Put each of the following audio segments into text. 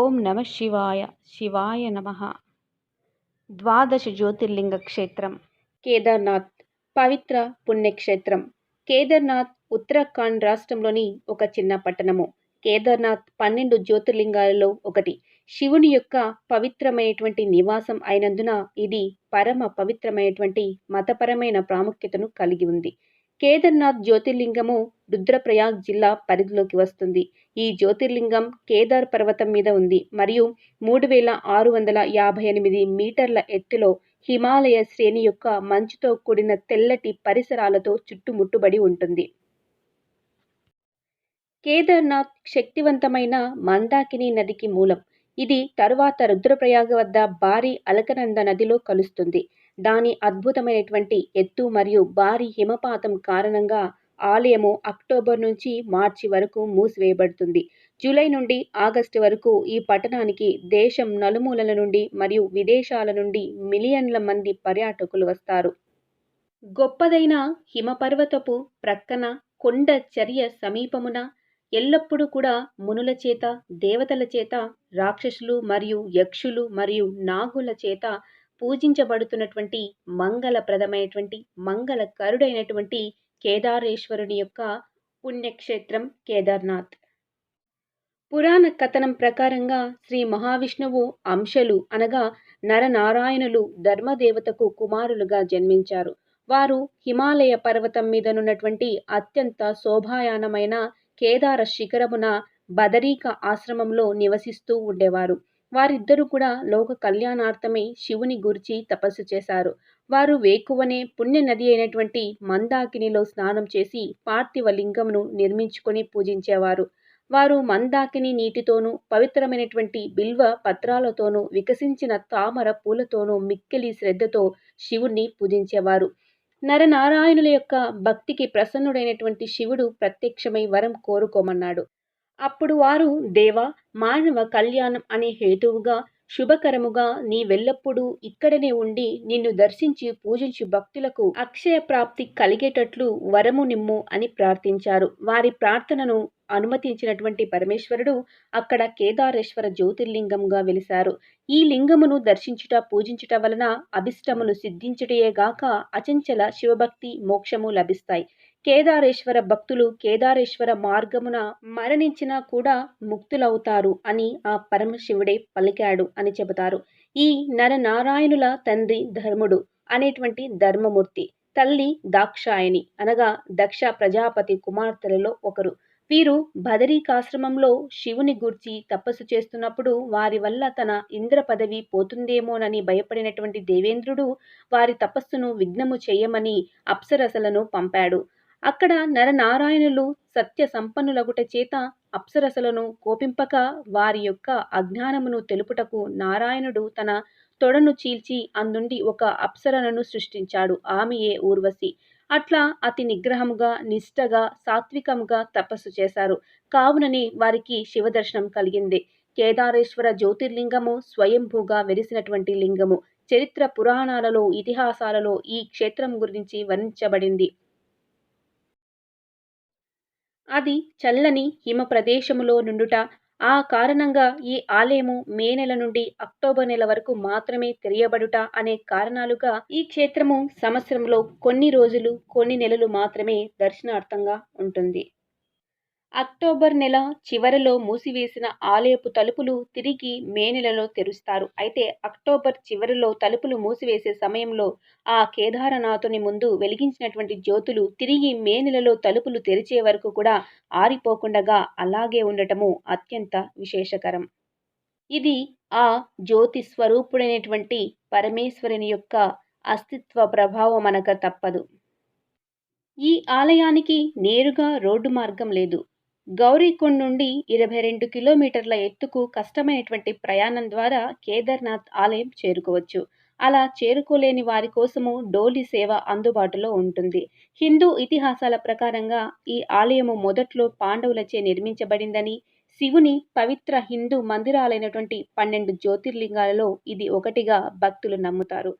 ఓం నమ శివాయ శివాయ నమ. ద్వాదశ జ్యోతిర్లింగ క్షేత్రం కేదార్నాథ్ పవిత్ర పుణ్యక్షేత్రం. కేదార్నాథ్ ఉత్తరాఖండ్ రాష్ట్రంలోని ఒక చిన్న పట్టణము. కేదార్నాథ్ పన్నెండు జ్యోతిర్లింగాలలో ఒకటి. శివుని యొక్క పవిత్రమైనటువంటి నివాసం అయినందున ఇది పరమ పవిత్రమైనటువంటి మతపరమైన ప్రాముఖ్యతను కలిగి ఉంది. కేదార్నాథ్ జ్యోతిర్లింగము రుద్రప్రయాగ్ జిల్లా పరిధిలోకి వస్తుంది. ఈ జ్యోతిర్లింగం కేదార్ పర్వతం మీద ఉంది. మరియు మూడు వేల ఆరు వందల యాభై ఎనిమిది మీటర్ల ఎత్తులో హిమాలయ శ్రేణి యొక్క మంచుతో కూడిన తెల్లటి పరిసరాలతో చుట్టుముట్టుబడి ఉంటుంది. కేదార్నాథ్ శక్తివంతమైన మందాకిని నదికి మూలం. ఇది తరువాత రుద్రప్రయాగ వద్ద భారీ అలకనంద నదిలో కలుస్తుంది. దాని అద్భుతమైనటువంటి ఎత్తు మరియు భారీ హిమపాతం కారణంగా ఆలయము అక్టోబర్ నుంచి మార్చి వరకు మూసివేయబడుతుంది. జూలై నుండి ఆగస్టు వరకు ఈ పట్టణానికి దేశం నలుమూలల నుండి మరియు విదేశాల నుండి మిలియన్ల మంది పర్యాటకులు వస్తారు. గొప్పదైన హిమపర్వతపు ప్రక్కన కొండ చర్య సమీపమున ఎల్లప్పుడూ కూడా మునుల చేత దేవతల చేత రాక్షసులు మరియు యక్షులు మరియు నాగుల చేత పూజించబడుతున్నటువంటి మంగళప్రదమైనటువంటి మంగళకరుడైనటువంటి కేదారేశ్వరుని యొక్క పుణ్యక్షేత్రం కేదార్నాథ్. పురాణ కథనం ప్రకారంగా శ్రీ మహావిష్ణువు అంశలు అనగా నరనారాయణులు ధర్మదేవతకు కుమారులుగా జన్మించారు. వారు హిమాలయ పర్వతం మీదనున్నటువంటి అత్యంత శోభాయానమైన కేదార శిఖరమున బదరీక ఆశ్రమంలో నివసిస్తూ ఉండేవారు. వారిద్దరూ కూడా లోక కళ్యాణార్థమే శివుని గురించి తపస్సు చేశారు. వారు వేకువనే పుణ్య నది అయినటువంటి మందాకినిలో స్నానం చేసి పార్థివ లింగమును నిర్మించుకొని పూజించేవారు. వారు మందాకిని నీటితోనూ పవిత్రమైనటువంటి బిల్వ పత్రాలతోనూ వికసించిన తామర పూలతోనూ మిక్కిలి శ్రద్ధతో శివుణ్ణి పూజించేవారు. నరనారాయణుల యొక్క భక్తికి ప్రసన్నుడైనటువంటి శివుడు ప్రత్యక్షమై వరం కోరుకోమన్నాడు. అప్పుడు వారు దేవ మానవ కళ్యాణం అనే హేతువుగా శుభకరముగా నీ వెళ్ళప్పుడు ఇక్కడనే ఉండి నిన్ను దర్శించి పూజించి భక్తులకు అక్షయ ప్రాప్తి కలిగేటట్లు వరము నిమ్ము అని ప్రార్థించారు. వారి ప్రార్థనను అనుమతించినటువంటి పరమేశ్వరుడు అక్కడ కేదారేశ్వర జ్యోతిర్లింగంగా వెలిశారు. ఈ లింగమును దర్శించుట పూజించుట వలన అభిష్టములు సిద్ధించుటయేగాక అచంచల శివభక్తి మోక్షము లభిస్తాయి. కేదారేశ్వర భక్తులు కేదారేశ్వర మార్గమున మరణించినా కూడా ముక్తులవుతారు అని ఆ పరమశివుడే పలికాడు అని చెబుతారు. ఈ నరనారాయణుల తండ్రి ధర్ముడు అనేటువంటి ధర్మమూర్తి తల్లి దాక్షాయణి అనగా దక్ష ప్రజాపతి కుమార్తెలలో ఒకరు. వీరు బదరీకాశ్రమంలో శివుని గూర్చి తపస్సు చేస్తున్నప్పుడు వారి వల్ల తన ఇంద్ర పదవి పోతుందేమోనని భయపడినటువంటి దేవేంద్రుడు వారి తపస్సును విఘ్నము చేయమని అప్సరసలను పంపాడు. అక్కడ నరనారాయణులు సత్య సంపన్నులగుట చేత అప్సరసలను కోపింపక వారి యొక్క అజ్ఞానమును తెలుపుటకు నారాయణుడు తన తొడను చీల్చి అందుండి ఒక అప్సరలను సృష్టించాడు. ఆమెయే ఊర్వశి. అట్లా అతి నిగ్రహముగా నిష్టగా సాత్వికముగా తపస్సు చేశారు. కావునని వారికి శివదర్శనం కలిగింది. కేదారేశ్వర జ్యోతిర్లింగము స్వయంభూగా వెలిసినటువంటి లింగము. చరిత్ర పురాణాలలో ఇతిహాసాలలో ఈ క్షేత్రం గురించి వర్ణించబడింది. అది చల్లని హిమ ప్రదేశములో నుండుట ఆ కారణంగా ఈ ఆలయము మే నెల నుండి అక్టోబర్ నెల వరకు మాత్రమే తెరియబడుట అనే కారణాలుగా ఈ క్షేత్రము సంవత్సరంలో కొన్ని రోజులు కొన్ని నెలలు మాత్రమే దర్శనార్థంగా ఉంటుంది. అక్టోబర్ నెల చివరలో మూసివేసిన ఆలయపు తలుపులు తిరిగి మే నెలలో తెరుస్తారు. అయితే అక్టోబర్ చివరిలో తలుపులు మూసివేసే సమయంలో ఆ కేదారనాథుని ముందు వెలిగించినటువంటి జ్యోతులు తిరిగి మే నెలలో తలుపులు తెరిచే వరకు కూడా ఆరిపోకుండగా అలాగే ఉండటము అత్యంత విశేషకరం. ఇది ఆ జ్యోతి స్వరూపుడైనటువంటి పరమేశ్వరుని యొక్క అస్తిత్వ ప్రభావం అనక తప్పదు. ఈ ఆలయానికి నేరుగా రోడ్డు మార్గం లేదు. గౌరీకుండ్ నుండి ఇరవై రెండు కిలోమీటర్ల ఎత్తుకు కష్టమైనటువంటి ప్రయాణం ద్వారా కేదార్నాథ్ ఆలయం చేరుకోవచ్చు. అలా చేరుకోలేని వారి కోసము డోలి సేవ అందుబాటులో ఉంటుంది. హిందూ ఇతిహాసాల ప్రకారంగా ఈ ఆలయము మొదట్లో పాండవులచే నిర్మించబడిందని శివుని పవిత్ర హిందూ మందిరాలైనటువంటి పన్నెండు జ్యోతిర్లింగాలలో ఇది ఒకటిగా భక్తులు నమ్ముతారు.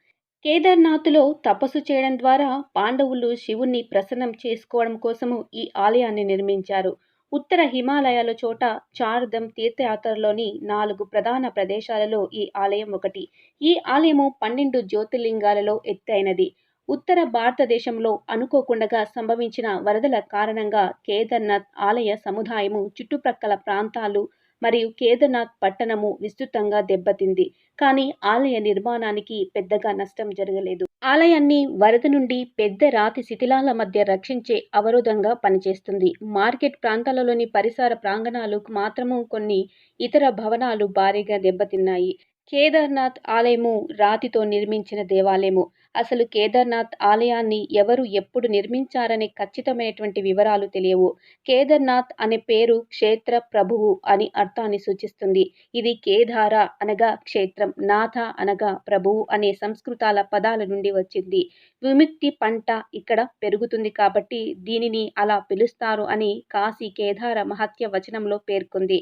కేదార్నాథ్లో తపస్సు చేయడం ద్వారా పాండవులు శివుణ్ణి ప్రసన్నం చేసుకోవడం కోసము ఈ ఆలయాన్ని నిర్మించారు. ఉత్తర హిమాలయాల చోట చార్ధమ్ తీర్థయాత్రలోని నాలుగు ప్రధాన ప్రదేశాలలో ఈ ఆలయం ఒకటి. ఈ ఆలయము పన్నెండు జ్యోతిర్లింగాలలో ఎత్తైనది. ఉత్తర భారతదేశంలో అనుకోకుండా సంభవించిన వరదల కారణంగా కేదార్నాథ్ ఆలయ సముదాయము చుట్టుప్రక్కల ప్రాంతాలు మరియు కేదార్నాథ్ పట్టణము విస్తృతంగా దెబ్బతింది. కానీ ఆలయ నిర్మాణానికి పెద్దగా నష్టం జరగలేదు. ఆలయాన్ని వరద నుండి పెద్ద రాతి శిథిలాల మధ్య రక్షించే అవరోధంగా పనిచేస్తుంది. మార్కెట్ ప్రాంతాలలోని పరిసర ప్రాంగణాలకు మాత్రము కొన్ని ఇతర భవనాలు భారీగా దెబ్బతిన్నాయి. కేదార్నాథ్ ఆలయము రాతితో నిర్మించిన దేవాలయము. అసలు కేదార్నాథ్ ఆలయాన్ని ఎవరు ఎప్పుడు నిర్మించారనే ఖచ్చితమైనటువంటి వివరాలు తెలియవు. కేదార్నాథ్ అనే పేరు క్షేత్ర ప్రభువు అని అర్థాన్ని సూచిస్తుంది. ఇది కేదార అనగా క్షేత్రం నాథ అనగా ప్రభువు అనే సంస్కృతాల పదాల నుండి వచ్చింది. విముక్తి పంట ఇక్కడ పెరుగుతుంది కాబట్టి దీనిని అలా పిలుస్తారు అని కాశీ కేదార మహత్య వచనంలో పేర్కొంది.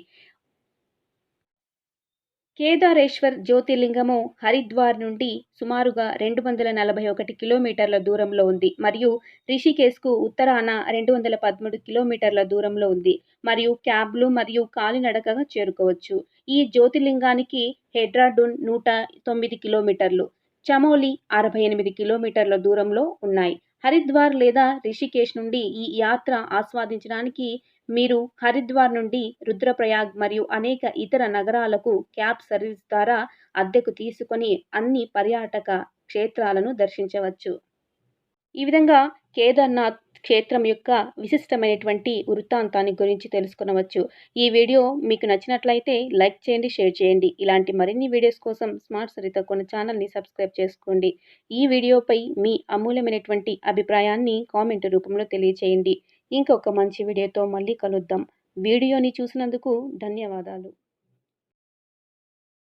కేదారేశ్వర్ జ్యోతిర్లింగము హరిద్వార్ నుండి సుమారుగా రెండు వందల నలభై ఒకటి కిలోమీటర్ల దూరంలో ఉంది మరియు రిషికేశ్కు ఉత్తరాన రెండు వందల పదమూడు కిలోమీటర్ల దూరంలో ఉంది మరియు క్యాబ్లు మరియు కాలినడకగా చేరుకోవచ్చు. ఈ జ్యోతిర్లింగానికి హెడ్రాడూన్ నూట తొమ్మిది కిలోమీటర్లు చమోలి అరవై ఎనిమిది కిలోమీటర్ల దూరంలో ఉన్నాయి. హరిద్వార్ లేదా రిషికేశ్ నుండి ఈ యాత్ర ఆస్వాదించడానికి మీరు హరిద్వార్ నుండి రుద్రప్రయాగ్ మరియు అనేక ఇతర నగరాలకు క్యాబ్ సర్వీస్ ద్వారా అద్దెకు తీసుకొని అన్ని పర్యాటక క్షేత్రాలను దర్శించవచ్చు. ఈ విధంగా కేదార్నాథ్ క్షేత్రం యొక్క విశిష్టమైనటువంటి వృత్తాంతాన్ని గురించి తెలుసుకునవచ్చు. ఈ వీడియో మీకు నచ్చినట్లయితే లైక్ చేయండి షేర్ చేయండి. ఇలాంటి మరిన్ని వీడియోస్ కోసం స్మార్ట్ సరిత కొన్ని ఛానల్ని సబ్స్క్రైబ్ చేసుకోండి. ఈ వీడియోపై మీ అమూల్యమైనటువంటి అభిప్రాయాన్ని కామెంట్ రూపంలో తెలియచేయండి. ఇంకొక మంచి వీడియోతో మళ్ళీ కలుద్దాం. వీడియోని చూసినందుకు ధన్యవాదాలు.